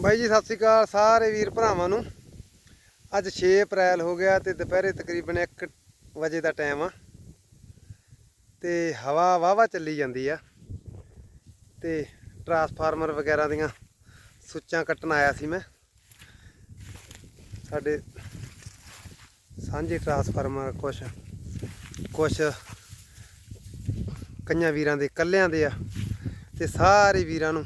ਬਾਈ ਜੀ, ਸਤਿ ਸ੍ਰੀ ਅਕਾਲ ਸਾਰੇ ਵੀਰ ਭਰਾਵਾਂ ਨੂੰ। ਅੱਜ 6 ਅਪ੍ਰੈਲ ਹੋ ਗਿਆ ਤੇ ਦੁਪਹਿਰੇ ਤਕਰੀਬਨ 1 ਵਜੇ ਦਾ ਟਾਈਮ ਆ। ਤੇ ਹਵਾ ਵਾਵਾ ਚੱਲੀ ਜਾਂਦੀ ਆ। ਤੇ ਟਰਾਂਸਫਾਰਮਰ ਵਗੈਰਾ ਦੀਆਂ ਸੁੱਚਾਂ ਕੱਟਣ ਆਇਆ ਸੀ ਮੈਂ। ਸਾਡੇ ਸਾਂਝੇ ਟਰਾਂਸਫਾਰਮਰ ਕੁਛ ਕੁਛ ਕਈਆਂ ਵੀਰਾਂ ਦੇ ਕੱਲਿਆਂ ਦੇ ਆ। ਤੇ ਸਾਰੇ ਵੀਰਾਂ ਨੂੰ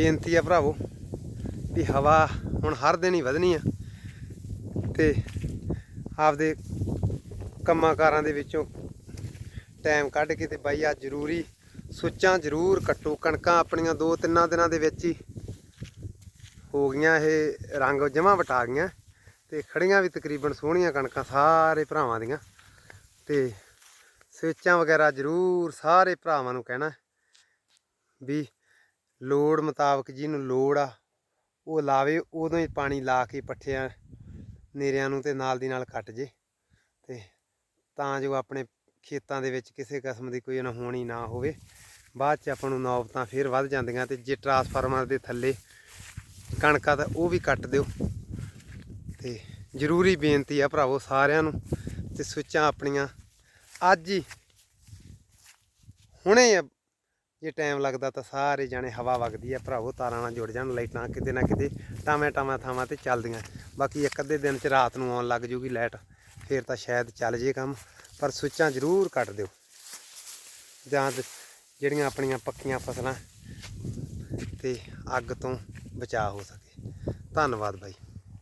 ਬੇਨਤੀ ਆ ਭਰਾਵੋ ਵੀ ਹਵਾ ਹੁਣ ਹਰ ਦਿਨ ਹੀ ਵਧਣੀ ਆ ਤੇ ਆਪਦੇ ਕੰਮਾਂ ਕਾਰਾਂ ਦੇ ਵਿੱਚੋਂ ਟਾਈਮ ਕੱਢ ਕੇ ਤੇ ਬਾਈ ਆ ਜ਼ਰੂਰੀ ਸੁੱਚਾਂ ਜ਼ਰੂਰ ਕੱਟੋ। ਕਣਕਾਂ ਆਪਣੀਆਂ ਦੋ ਤਿੰਨਾਂ ਦਿਨਾਂ ਦੇ ਵਿੱਚ ਹੀ ਹੋ ਗਈਆਂ, ਇਹ ਰੰਗ ਜਮਾ ਵਟਾ ਗਈਆਂ ਤੇ ਖੜੀਆਂ ਵੀ ਤਕਰੀਬਨ ਸੋਹਣੀਆਂ ਕਣਕਾਂ ਸਾਰੇ ਭਰਾਵਾਂ ਦੀਆਂ ਤੇ ਸਵਿੱਚਾਂ ਵਗੈਰਾ ਜ਼ਰੂਰ ਸਾਰੇ ਭਰਾਵਾਂ ਨੂੰ ਕਹਿਣਾ ਵੀ ਲੋੜ ਮੁਤਾਬਕ ਜਿਹਨੂੰ ਲੋੜ ਆ, ਉਹ ਲਾਵੇ, ਉਦੋਂ ਹੀ ਪਾਣੀ ਲਾ ਕੇ ਪੱਠਿਆਂ ਨੇਰਿਆਂ ਨੂੰ ਤੇ ਨਾਲ ਦੀ ਨਾਲ ਕੱਟ ਜੇ ਤੇ ਤਾਂ ਜੋ ਆਪਣੇ ਖੇਤਾਂ ਦੇ ਵਿੱਚ ਕਿਸੇ ਕਿਸਮ ਦੀ ਕੋਈ ਅਣਹੋਣੀ ਨਾ ਹੋਵੇ। ਬਾਅਦ ਚ ਆਪਾਂ ਨੂੰ ਨੌਬਤਾਂ ਫੇਰ ਵੱਧ ਜਾਂਦੀਆਂ ਤੇ ਜੇ ਟਰਾਂਸਫਾਰਮਰ ਦੇ ਥੱਲੇ ਕਣਕਾਂ ਤਾਂ ਉਹ ਵੀ ਕੱਟ ਦਿਓ। ਤੇ ਜ਼ਰੂਰੀ ਬੇਨਤੀ ਆ ਭਰਾਵੋ ਸਾਰਿਆਂ ਨੂੰ ਤੇ ਸੁੱਚਾਂ ਆਪਣੀਆਂ ਅੱਜ ਹੀ ਹੁਣੇ ਜੇ ਟਾਈਮ ਲੱਗਦਾ ਤਾਂ ਸਾਰੇ ਜਾਣੇ ਹਵਾ ਵਗਦੀ ਆ, ਭਰਾਵੋ, ਤਾਰਾਂ ਨਾਲ ਜੁੜ ਜਾਣ, ਲਾਈਟਾਂ ਕਿਤੇ ਨਾ ਕਿਤੇ ਟਾਵੇਂ ਟਾਵੇਂ ਥਾਵਾਂ ਤੇ ਚੱਲਦੀਆਂ। ਬਾਕੀ ਇੱਕ ਅੱਧੇ ਦਿਨ ਚ ਰਾਤ ਨੂੰ ਆਉਣ ਲੱਗ ਜੂਗੀ ਲਾਈਟ, ਫੇਰ ਤਾਂ ਸ਼ਾਇਦ ਚੱਲ ਜੇ ਕੰਮ, ਪਰ ਸੁੱਚਾਂ ਜ਼ਰੂਰ ਕੱਟ ਦਿਓ। ਜਾਂ ਜਿਹੜੀਆਂ ਆਪਣੀਆਂ ਪੱਕੀਆਂ ਫਸਲਾਂ ਤੇ ਅੱਗ ਤੋਂ ਬਚਾਅ ਹੋ ਸਕੇ। ਧੰਨਵਾਦ ਬਾਈ।